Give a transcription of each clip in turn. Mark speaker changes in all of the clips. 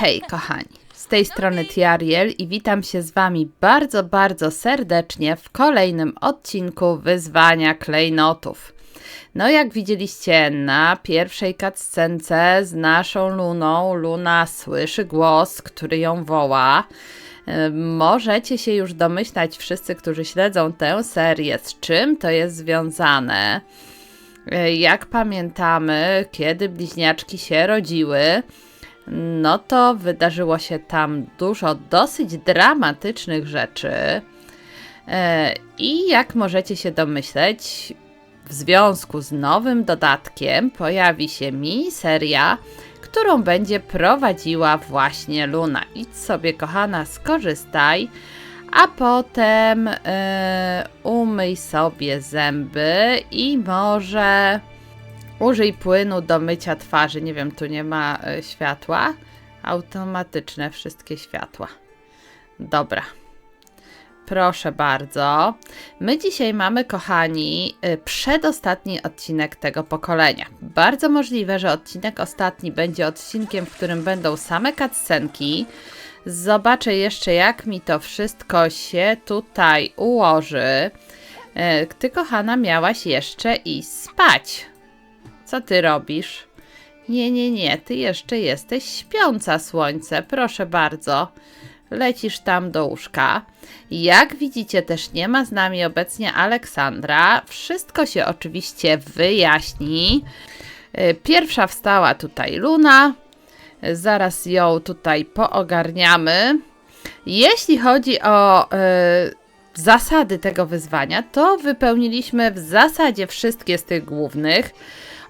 Speaker 1: hej, kochani! Z tej strony Tiariel i witam się z Wami bardzo, bardzo serdecznie w kolejnym odcinku wyzwania klejnotów. No, jak widzieliście na pierwszej cutscence z naszą Luną, Luna słyszy głos, który ją woła. Możecie się już domyślać, wszyscy, którzy śledzą tę serię, z czym to jest związane. E, Jak pamiętamy, kiedy bliźniaczki się rodziły, no to wydarzyło się tam dużo dosyć dramatycznych rzeczy. E, I jak możecie się domyśleć, w związku z nowym dodatkiem pojawi się miniseria, którą będzie prowadziła właśnie Luna. Idź sobie, kochana, skorzystaj, a potem e, umyj sobie zęby i może użyj płynu do mycia twarzy. Nie wiem, tu nie ma e, światła. Automatyczne wszystkie światła. Dobra. Proszę bardzo. My dzisiaj mamy, kochani, y, przedostatni odcinek tego pokolenia. Bardzo możliwe, że odcinek ostatni będzie odcinkiem, w którym będą same cutscenki. Zobaczę jeszcze, jak mi to wszystko się tutaj ułoży. Y, Ty, kochana, miałaś jeszcze iść spać. Co ty robisz? Nie, nie, nie, ty jeszcze jesteś śpiąca, słońce, proszę bardzo. Lecisz tam do łóżka. Jak widzicie, też nie ma z nami obecnie Aleksandra. Wszystko się oczywiście wyjaśni. Y, Pierwsza wstała tutaj Luna. Zaraz ją tutaj poogarniamy. Jeśli chodzi o y, zasady tego wyzwania, to wypełniliśmy w zasadzie wszystkie z tych głównych.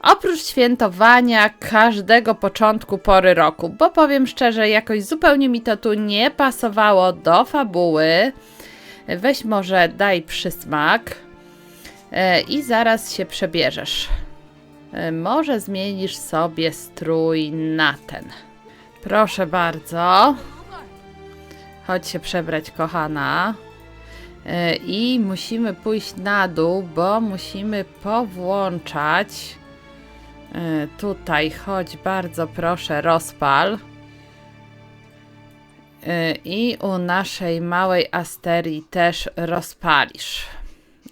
Speaker 1: Oprócz świętowania każdego początku pory roku, bo powiem szczerze, jakoś zupełnie mi to tu nie pasowało do fabuły. Weź może daj przysmak e, i zaraz się przebierzesz. E, Może zmienisz sobie strój na ten. Proszę bardzo. Chodź się przebrać, kochana. E, I musimy pójść na dół, bo musimy powłączać. E, Tutaj, chodź bardzo proszę, rozpal. E, I u naszej małej Asterii też rozpalisz.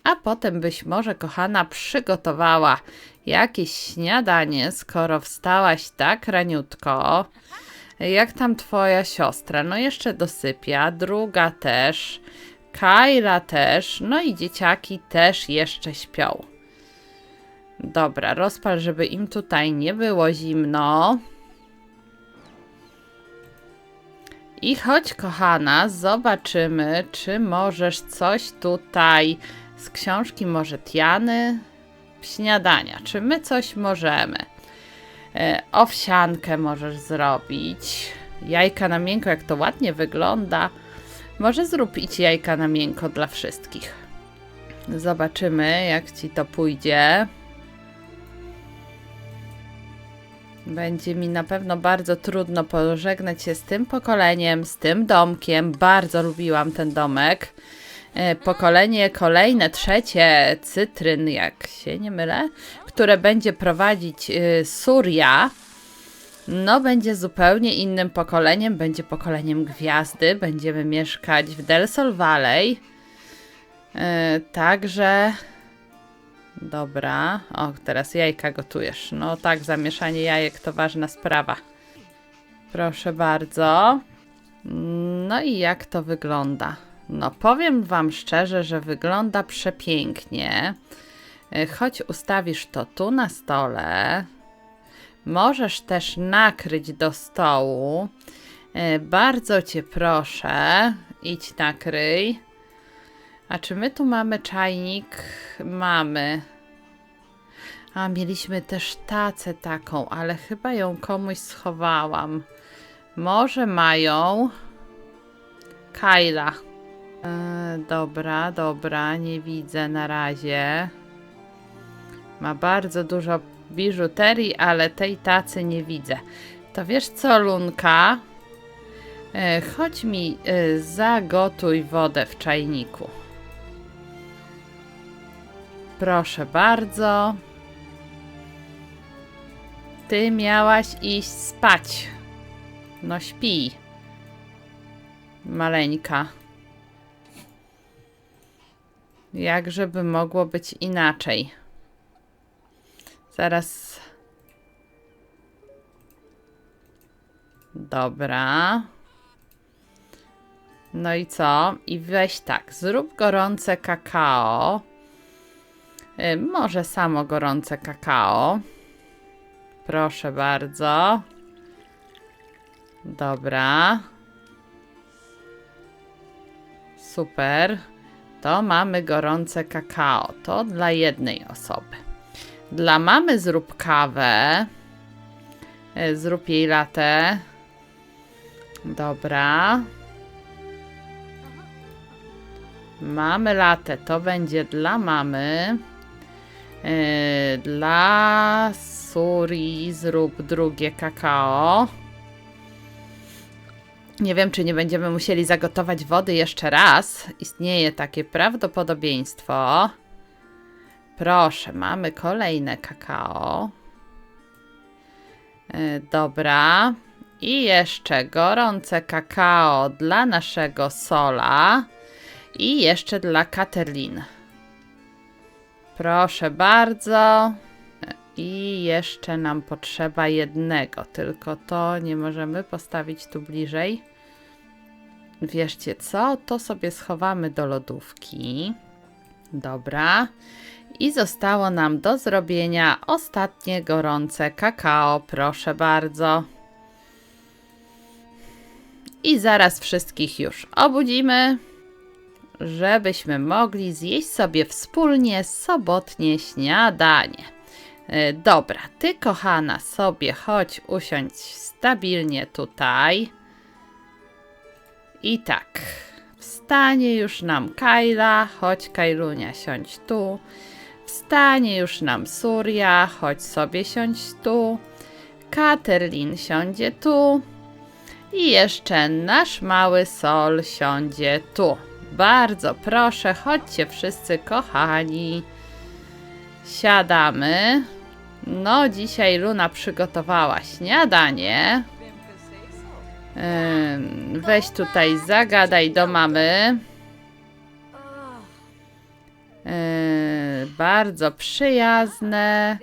Speaker 1: A potem byś może, kochana, przygotowała jakieś śniadanie, skoro wstałaś tak raniutko. Jak tam twoja siostra? No jeszcze dosypia, druga też, Kyla też, no i dzieciaki też jeszcze śpią. Dobra, rozpal, żeby im tutaj nie było zimno. I chodź, kochana, zobaczymy, czy możesz coś tutaj z książki może Tiany śniadania. Czy my coś możemy? E, owsiankę możesz zrobić. Jajka na miękko, jak to ładnie wygląda. Może zrób idź jajka na miękko dla wszystkich. Zobaczymy, jak ci to pójdzie. Będzie mi na pewno bardzo trudno pożegnać się z tym pokoleniem, z tym domkiem. Bardzo lubiłam ten domek. E, Pokolenie kolejne, trzecie, cytryn, jak się nie mylę, które będzie prowadzić y, Surya. No, będzie zupełnie innym pokoleniem. Będzie pokoleniem gwiazdy. Będziemy mieszkać w Del Sol Valley. E, Także Dobra. O, teraz jajka gotujesz. No tak, zamieszanie jajek to ważna sprawa. Proszę bardzo. No i jak to wygląda? No powiem wam szczerze, że wygląda przepięknie. Y, Choć ustawisz to tu na stole, możesz też nakryć do stołu. Y, Bardzo cię proszę, idź nakryj. A czy my tu mamy czajnik? Mamy. A mieliśmy też tacę taką, ale chyba ją komuś schowałam. Może mają. Kyla. E, dobra, dobra, nie widzę na razie. Ma bardzo dużo biżuterii, ale tej tacy nie widzę. To wiesz co, Lunka? E, chodź mi, e, zagotuj wodę w czajniku. Proszę bardzo. Ty miałaś iść spać. No śpi. Maleńka. Jak żeby mogło być inaczej? Zaraz. Dobra. No i co? I weź tak, zrób gorące kakao. Y, może samo gorące kakao. Proszę bardzo. Dobra. Super. To mamy gorące kakao. To dla jednej osoby. Dla mamy zrób kawę. Y, Zrób jej latę. Dobra. Mamy latę. To będzie dla mamy. Yy, dla Suri zrób drugie kakao. Nie wiem, czy nie będziemy musieli zagotować wody jeszcze raz. Istnieje takie prawdopodobieństwo. Proszę, mamy kolejne kakao. Yy, dobra. I jeszcze gorące kakao dla naszego sola. I jeszcze dla Katerlin. Proszę bardzo. I jeszcze nam potrzeba jednego, tylko to nie możemy postawić tu bliżej. Wierzcie co? To sobie schowamy do lodówki. Dobra. I zostało nam do zrobienia ostatnie gorące kakao. Proszę bardzo. I zaraz wszystkich już obudzimy żebyśmy mogli zjeść sobie wspólnie sobotnie śniadanie. E, Dobra, ty kochana sobie chodź usiądź stabilnie tutaj. I tak, wstanie już nam Kajla, chodź Kajlunia siądź tu. Wstanie już nam Surya, chodź sobie siądź tu. Katerlin siądzie tu. I jeszcze nasz mały Sol siądzie tu. Bardzo proszę, chodźcie wszyscy kochani. Siadamy. No, dzisiaj Luna przygotowała śniadanie. Weź tutaj, zagadaj do mamy. Bardzo przyjazne.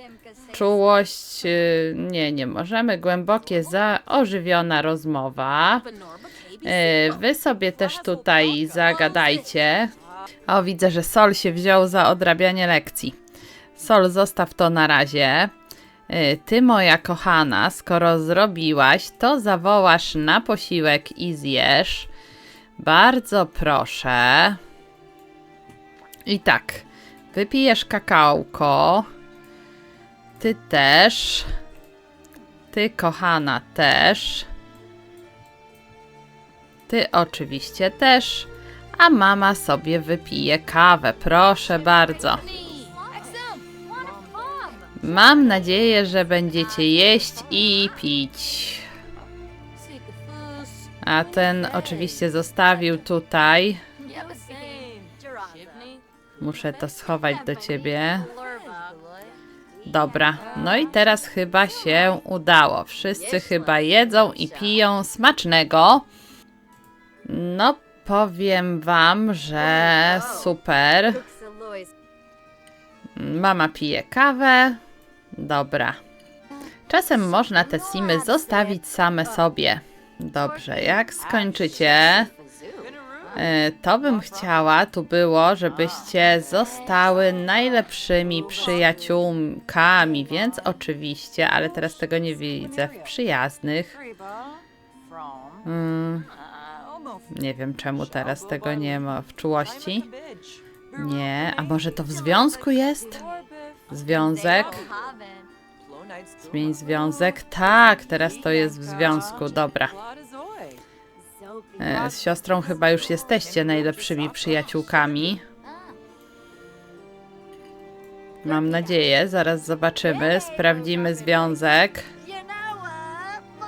Speaker 1: Czułość. Yy, nie, nie możemy. Głębokie, zaożywiona rozmowa. Yy, wy sobie też tutaj zagadajcie. O, widzę, że Sol się wziął za odrabianie lekcji. Sol, zostaw to na razie. Yy, Ty, moja kochana, skoro zrobiłaś, to zawołasz na posiłek i zjesz. Bardzo proszę. I tak, wypijesz kakałko. Ty też. Ty, kochana, też. Ty oczywiście też. A mama sobie wypije kawę, proszę bardzo. Mam nadzieję, że będziecie jeść i pić. A ten oczywiście zostawił tutaj. Muszę to schować do ciebie. Dobra, no i teraz chyba się udało. Wszyscy chyba jedzą i piją smacznego. No, powiem wam, że super. Mama pije kawę. Dobra. Czasem można te simy zostawić same sobie. Dobrze, jak skończycie, e, to bym chciała, tu było, żebyście zostały najlepszymi przyjaciółkami, więc oczywiście, ale teraz tego nie widzę w przyjaznych. Mm, nie wiem czemu teraz tego nie ma w czułości. Nie, a może to w związku jest? Związek? Zmień związek? Tak, teraz to jest w związku, dobra. E, Z siostrą chyba już jesteście najlepszymi przyjaciółkami. Mam nadzieję, zaraz zobaczymy, sprawdzimy związek.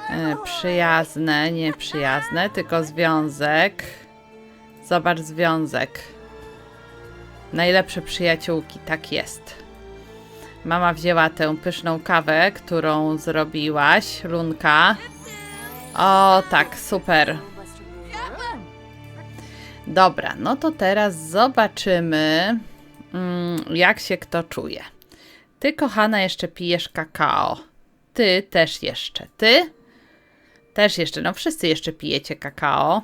Speaker 1: E, Przyjazne, nie przyjazne, tylko związek. Zobacz związek. Najlepsze przyjaciółki, tak jest. Mama wzięła tę pyszną kawę, którą zrobiłaś, Lunka. O, tak, super. Dobra, no to teraz zobaczymy, mm, jak się kto czuje. Ty, kochana, jeszcze pijesz kakao. Ty też jeszcze. Ty też jeszcze. No, wszyscy jeszcze pijecie kakao.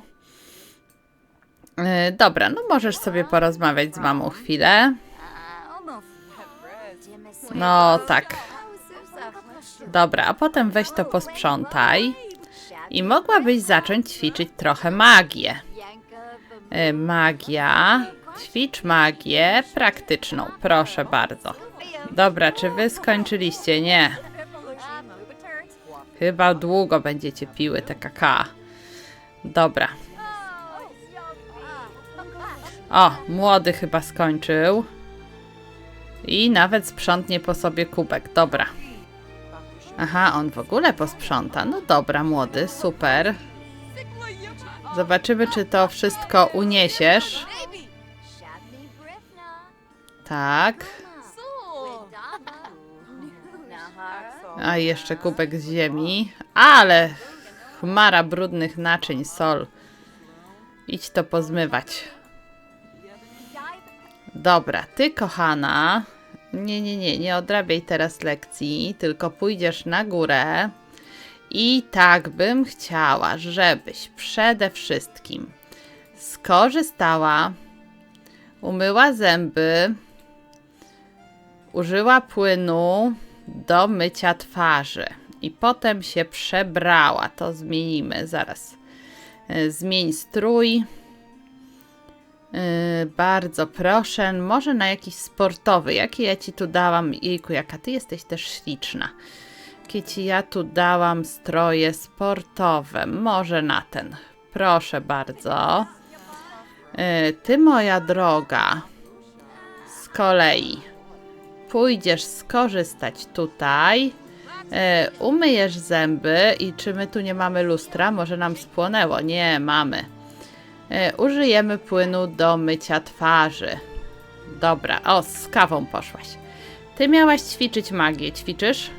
Speaker 1: Yy, dobra, no możesz sobie porozmawiać z mamą chwilę. No tak. Dobra, a potem weź to posprzątaj. I mogłabyś zacząć ćwiczyć trochę magię. Y, Magia. Ćwicz magię praktyczną, proszę bardzo. Dobra, czy wy skończyliście? Nie. Chyba długo będziecie piły te kakao. Dobra. O, młody chyba skończył. I nawet sprzątnie po sobie kubek. Dobra. Aha, on w ogóle posprząta. No dobra, młody, super. Zobaczymy, czy to wszystko uniesiesz. Tak. A jeszcze kubek z ziemi. Ale chmara brudnych naczyń, sol. Idź to pozmywać. Dobra, ty kochana. Nie, nie, nie, nie odrabiaj teraz lekcji, tylko pójdziesz na górę. I tak bym chciała, żebyś przede wszystkim skorzystała, umyła zęby, użyła płynu do mycia twarzy i potem się przebrała. To zmienimy zaraz. E, Zmień strój. Yy, bardzo proszę, może na jakiś sportowy. Jaki ja ci tu dałam? Jejku, jaka ty jesteś też śliczna. Jakie ci ja tu dałam stroje sportowe? Może na ten. Proszę bardzo. Yy, ty, moja droga, z kolei pójdziesz skorzystać tutaj. Yy, umyjesz zęby i czy my tu nie mamy lustra? Może nam spłonęło? Nie, mamy. E, użyjemy płynu do mycia twarzy. Dobra, o, z kawą poszłaś. Ty miałaś ćwiczyć magię. Ćwiczysz?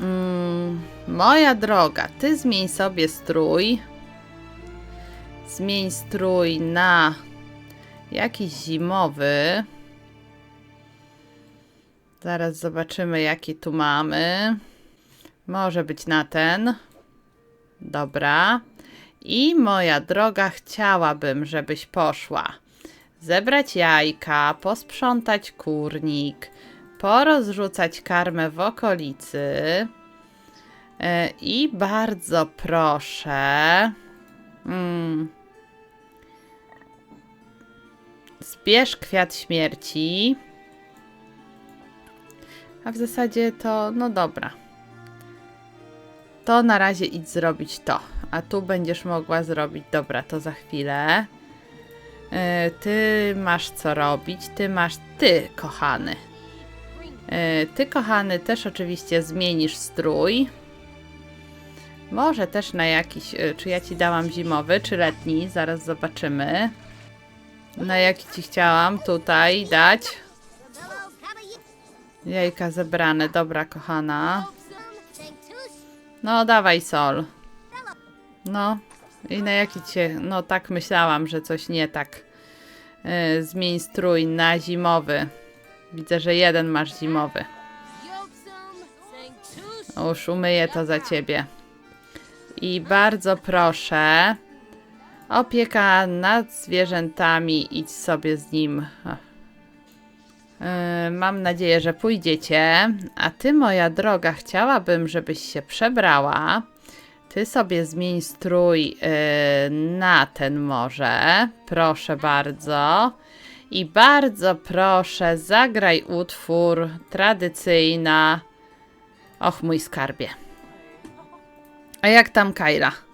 Speaker 1: Mm, moja droga, ty zmień sobie strój. Zmień strój na jakiś zimowy. Zaraz zobaczymy, jaki tu mamy. Może być na ten. Dobra. I moja droga, chciałabym, żebyś poszła zebrać jajka, posprzątać kurnik, porozrzucać karmę w okolicy. E, I bardzo proszę. Mm, zbierz kwiat śmierci. A w zasadzie to, no dobra. To na razie idź zrobić to. A tu będziesz mogła zrobić. Dobra, to za chwilę. E, Ty masz co robić. Ty masz. Ty, kochany. E, Ty, kochany, też oczywiście zmienisz strój. Może też na jakiś. e, Czy ja ci dałam zimowy, czy letni? Zaraz zobaczymy. Na jaki ci chciałam tutaj dać? Jajka zebrane. Dobra, kochana. No, dawaj sol. No, i na jaki cię. No, tak myślałam, że coś nie tak. Yy, zmień strój na zimowy. Widzę, że jeden masz zimowy. Już umyję to za ciebie. I bardzo proszę. Opieka nad zwierzętami, idź sobie z nim. Yy, mam nadzieję, że pójdziecie. A ty, moja droga, chciałabym, żebyś się przebrała. Ty sobie zmień strój yy, na ten może. Proszę bardzo. I bardzo proszę, zagraj utwór tradycyjna. Och, mój skarbie. A jak tam Kyla?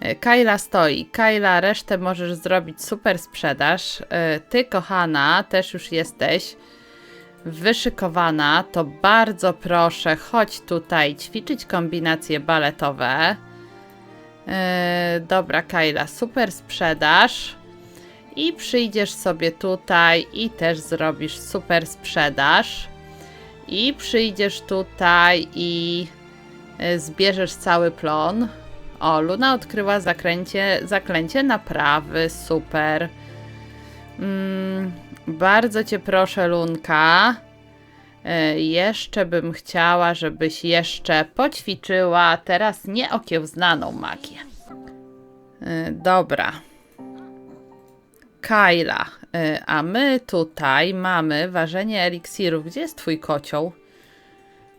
Speaker 1: E, Kyla stoi. Kyla, resztę możesz zrobić super sprzedaż. E, Ty, kochana, też już jesteś wyszykowana. To bardzo proszę, chodź tutaj ćwiczyć kombinacje baletowe. E, Dobra, Kyla, super sprzedaż. I przyjdziesz sobie tutaj i też zrobisz super sprzedaż. I przyjdziesz tutaj i zbierzesz cały plon. O, Luna odkryła zakręcie, zaklęcie naprawy, super. Mm, bardzo cię proszę, Lunka. Y, jeszcze bym chciała, żebyś jeszcze poćwiczyła teraz nieokiełznaną magię. Y, dobra. Kyla, y, a my tutaj mamy ważenie eliksirów. Gdzie jest twój kocioł?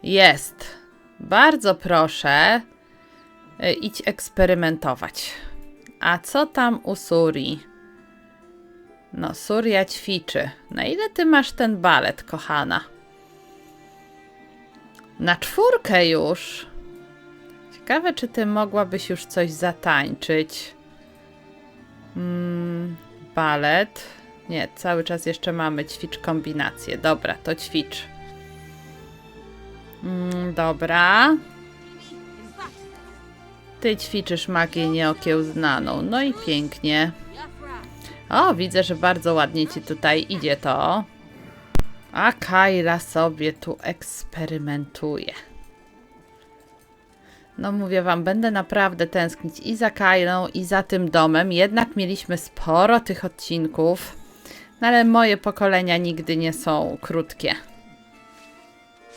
Speaker 1: Jest. Bardzo proszę. Y, Idź eksperymentować. A co tam u Suri? No, Suria ćwiczy. Na ile ty masz ten balet, kochana? Na czwórkę już. Ciekawe, czy ty mogłabyś już coś zatańczyć. Mm, balet. Nie, cały czas jeszcze mamy ćwicz kombinację. Dobra, to ćwicz. Mm, dobra. Ty ćwiczysz magię nieokiełznaną. No i pięknie. O, widzę, że bardzo ładnie ci tutaj idzie to. A Kyla sobie tu eksperymentuje. No mówię wam, będę naprawdę tęsknić i za Kylą, i za tym domem. Jednak mieliśmy sporo tych odcinków. No ale moje pokolenia nigdy nie są krótkie.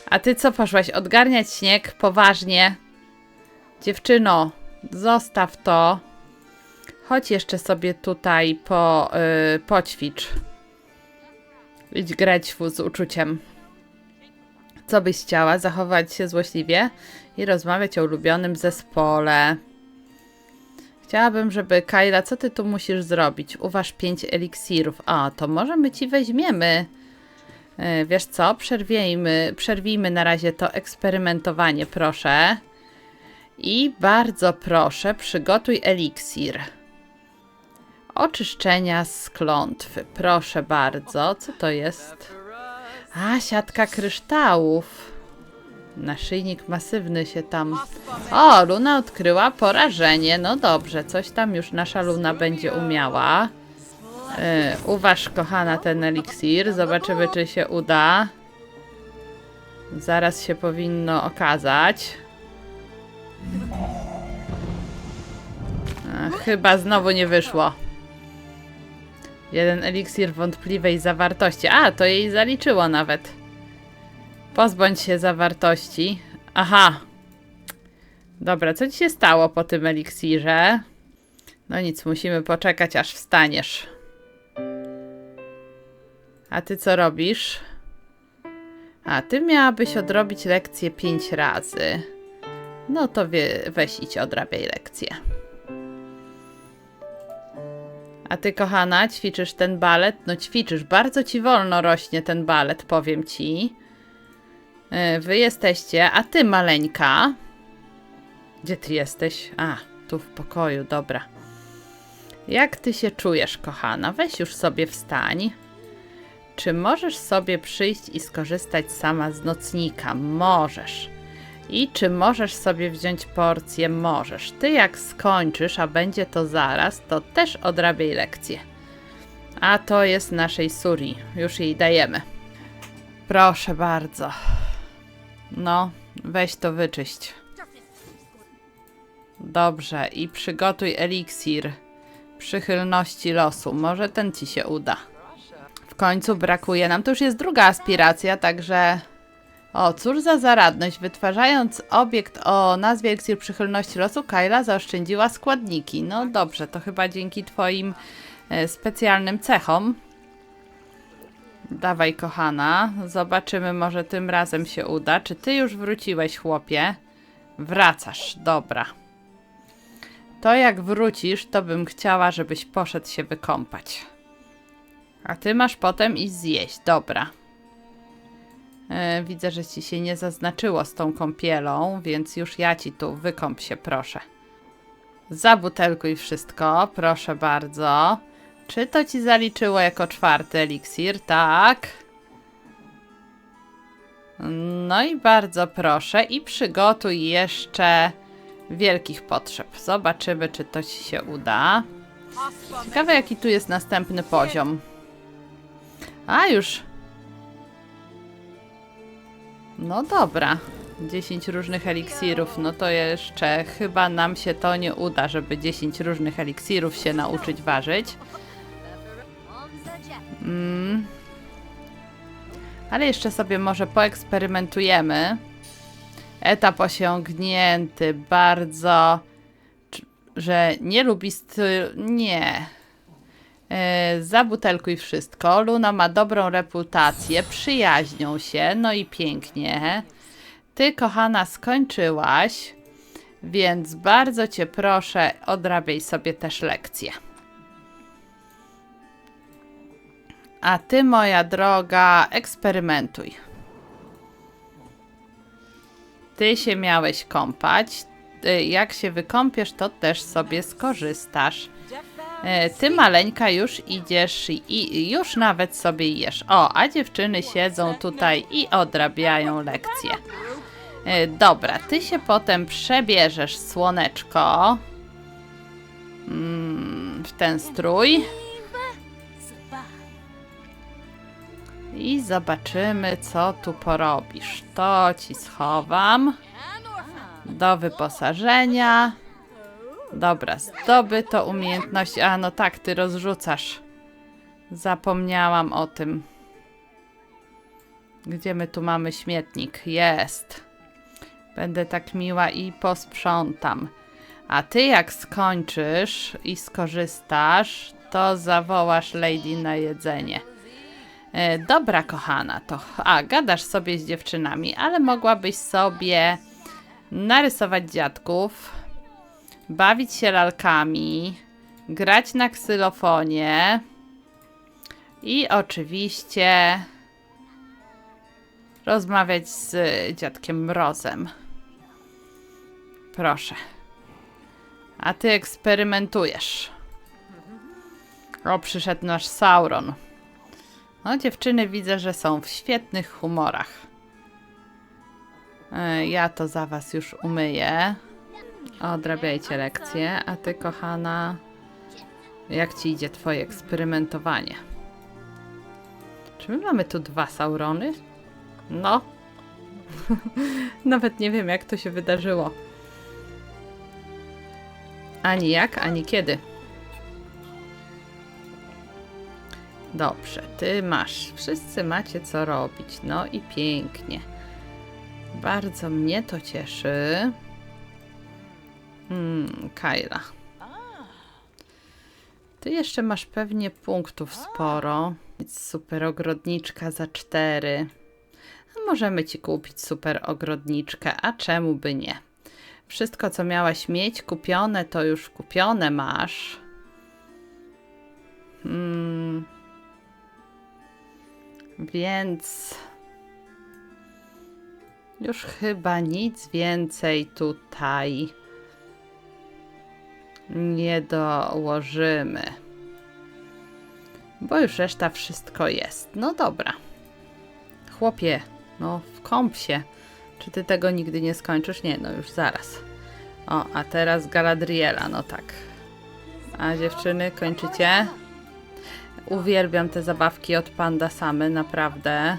Speaker 1: A ty co poszłaś? Odgarniać śnieg? Poważnie? Dziewczyno, zostaw to. Chodź jeszcze sobie tutaj po, yy, poćwicz. Idź grać z uczuciem. Co byś chciała? Zachować się złośliwie i rozmawiać o ulubionym zespole. Chciałabym, żeby Kyla, co ty tu musisz zrobić? Uważ pięć eliksirów. A, to może my ci weźmiemy. Yy, Wiesz co? Przerwijmy, przerwijmy na razie to eksperymentowanie, proszę. I bardzo proszę, przygotuj eliksir. Oczyszczenia z klątwy. Proszę bardzo. Co to jest? A, siatka kryształów. Naszyjnik masywny się tam. O, Luna odkryła porażenie. No dobrze, coś tam już nasza Luna będzie umiała. Yy, uważ, kochana, ten eliksir. Zobaczymy, czy się uda. Zaraz się powinno okazać. A, chyba znowu nie wyszło. Jeden eliksir wątpliwej zawartości. A, to jej zaliczyło nawet. Pozbądź się zawartości. Aha. Dobra, co ci się stało po tym eliksirze? No nic, musimy poczekać, aż wstaniesz. A ty co robisz? A, ty miałabyś odrobić lekcję pięć razy. No to wie, weź idź odrabiaj lekcję. A ty, kochana, ćwiczysz ten balet? No ćwiczysz, bardzo ci wolno rośnie ten balet, powiem ci. Yy, Wy jesteście, a ty, maleńka. Gdzie ty jesteś? A, tu w pokoju, dobra. Jak ty się czujesz, kochana? Weź już sobie wstań. Czy możesz sobie przyjść i skorzystać sama z nocnika? Możesz. I czy możesz sobie wziąć porcję? Możesz. Ty jak skończysz, a będzie to zaraz, to też odrabiaj lekcję. A to jest naszej Suri. Już jej dajemy. Proszę bardzo. No, weź to wyczyść. Dobrze, i przygotuj eliksir przychylności losu. Może ten ci się uda. W końcu brakuje nam, to już jest druga aspiracja, także o, cóż za zaradność. Wytwarzając obiekt o nazwie Eliksir Przychylności Losu, Kyla zaoszczędziła składniki. No dobrze, to chyba dzięki twoim e, specjalnym cechom. Dawaj, kochana. Zobaczymy, może tym razem się uda. Czy ty już wróciłeś, chłopie? Wracasz, dobra. To jak wrócisz, to bym chciała, żebyś poszedł się wykąpać. A ty masz potem iść zjeść, dobra. E, widzę, że ci się nie zaznaczyło z tą kąpielą, więc już ja ci tu wykąp się, proszę. Zabutelkuj wszystko, proszę bardzo. Czy to ci zaliczyło jako czwarty eliksir? Tak. No i bardzo proszę. I przygotuj jeszcze wielkich potrzeb. Zobaczymy, czy to ci się uda. Ciekawe, jaki tu jest następny poziom. A, już. No dobra. 10 różnych eliksirów, no to jeszcze chyba nam się to nie uda, żeby 10 różnych eliksirów się nauczyć ważyć. Mm. Ale jeszcze sobie może poeksperymentujemy. Etap osiągnięty, bardzo. Że nie lubi styl. Nie. E, zabutelkuj wszystko. Luna ma dobrą reputację, przyjaźnią się, no i pięknie. Ty, kochana, skończyłaś, więc bardzo cię proszę, odrabiaj sobie też lekcję. A ty, moja droga, eksperymentuj. Ty się miałeś kąpać. Jak się wykąpiesz, to też sobie skorzystasz. E, Ty, maleńka, już idziesz i- już nawet sobie jesz. O, a dziewczyny siedzą tutaj i odrabiają lekcje. E, Dobra, ty się potem przebierzesz, słoneczko, mm, w ten strój i zobaczymy, co tu porobisz. To ci schowam do wyposażenia. Dobra, zdobyto umiejętności. A no tak, ty rozrzucasz. Zapomniałam o tym. Gdzie my tu mamy śmietnik? Jest. Będę tak miła i posprzątam. A ty jak skończysz i skorzystasz, to zawołasz Lady na jedzenie. E, dobra, kochana, to. A, gadasz sobie z dziewczynami, ale mogłabyś sobie narysować dziadków, bawić się lalkami, grać na ksylofonie i oczywiście rozmawiać z dziadkiem Mrozem. Proszę. A ty eksperymentujesz. O, przyszedł nasz Sauron. No, dziewczyny widzę, że są w świetnych humorach. E, Ja to za was już umyję. Odrabiajcie lekcje, a ty, kochana, jak ci idzie twoje eksperymentowanie? Czy my mamy tu dwa Saurony? No. Nawet nie wiem, jak to się wydarzyło. Ani jak, ani kiedy. Dobrze, ty masz. Wszyscy macie co robić. No i pięknie. Bardzo mnie to cieszy. Hmm, Kyla. Ty jeszcze masz pewnie punktów sporo. Super ogrodniczka za cztery. Możemy ci kupić super ogrodniczkę, a czemu by nie? Wszystko, co miałaś mieć kupione, to już kupione masz. Hmm. Więc już chyba nic więcej tutaj nie dołożymy. Bo już reszta wszystko jest. No dobra. Chłopie, no wkąp się. Czy ty tego nigdy nie skończysz? Nie, no już zaraz. O, a teraz Galadriela, no tak. A dziewczyny, kończycie? Uwielbiam te zabawki od Panda Samy, naprawdę.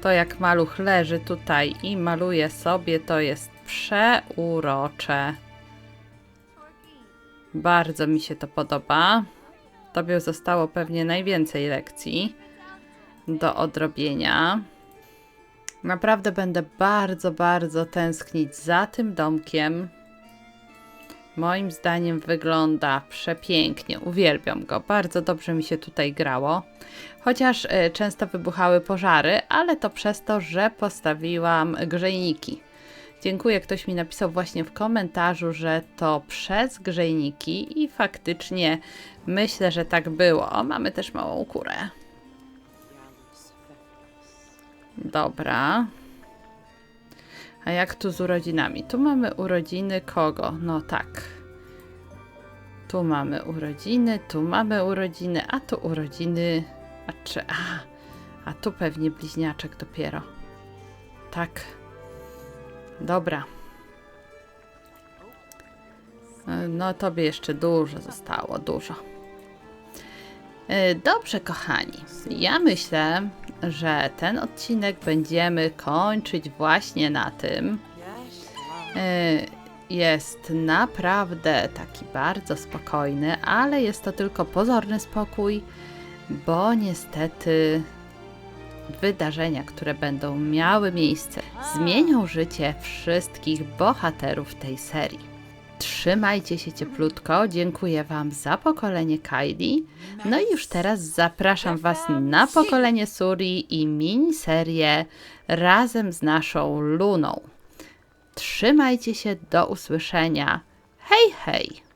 Speaker 1: To jak maluch leży tutaj i maluje sobie, to jest przeurocze. Bardzo mi się to podoba. Tobie zostało pewnie najwięcej lekcji do odrobienia. Naprawdę będę bardzo, bardzo tęsknić za tym domkiem. Moim zdaniem wygląda przepięknie. Uwielbiam go. Bardzo dobrze mi się tutaj grało. Chociaż e, często wybuchały pożary, ale to przez to, że postawiłam grzejniki. Dziękuję, ktoś mi napisał właśnie w komentarzu, że to przez grzejniki i faktycznie myślę, że tak było. Mamy też małą kurę. Dobra. A jak tu z urodzinami? Tu mamy urodziny kogo? No tak. Tu mamy urodziny, tu mamy urodziny, a tu urodziny. A czy. A, a tu pewnie bliźniaczek dopiero. Tak. Dobra. E, No, tobie jeszcze dużo zostało, dużo. E, Dobrze, kochani. Ja myślę, że ten odcinek będziemy kończyć właśnie na tym. Y, Jest naprawdę taki bardzo spokojny, ale jest to tylko pozorny spokój, bo niestety wydarzenia, które będą miały miejsce, zmienią życie wszystkich bohaterów tej serii. Trzymajcie się cieplutko, dziękuję Wam za pokolenie Kylie. No i już teraz zapraszam Was na pokolenie Suri i miniserię razem z naszą Luną. Trzymajcie się, do usłyszenia. Hej, hej!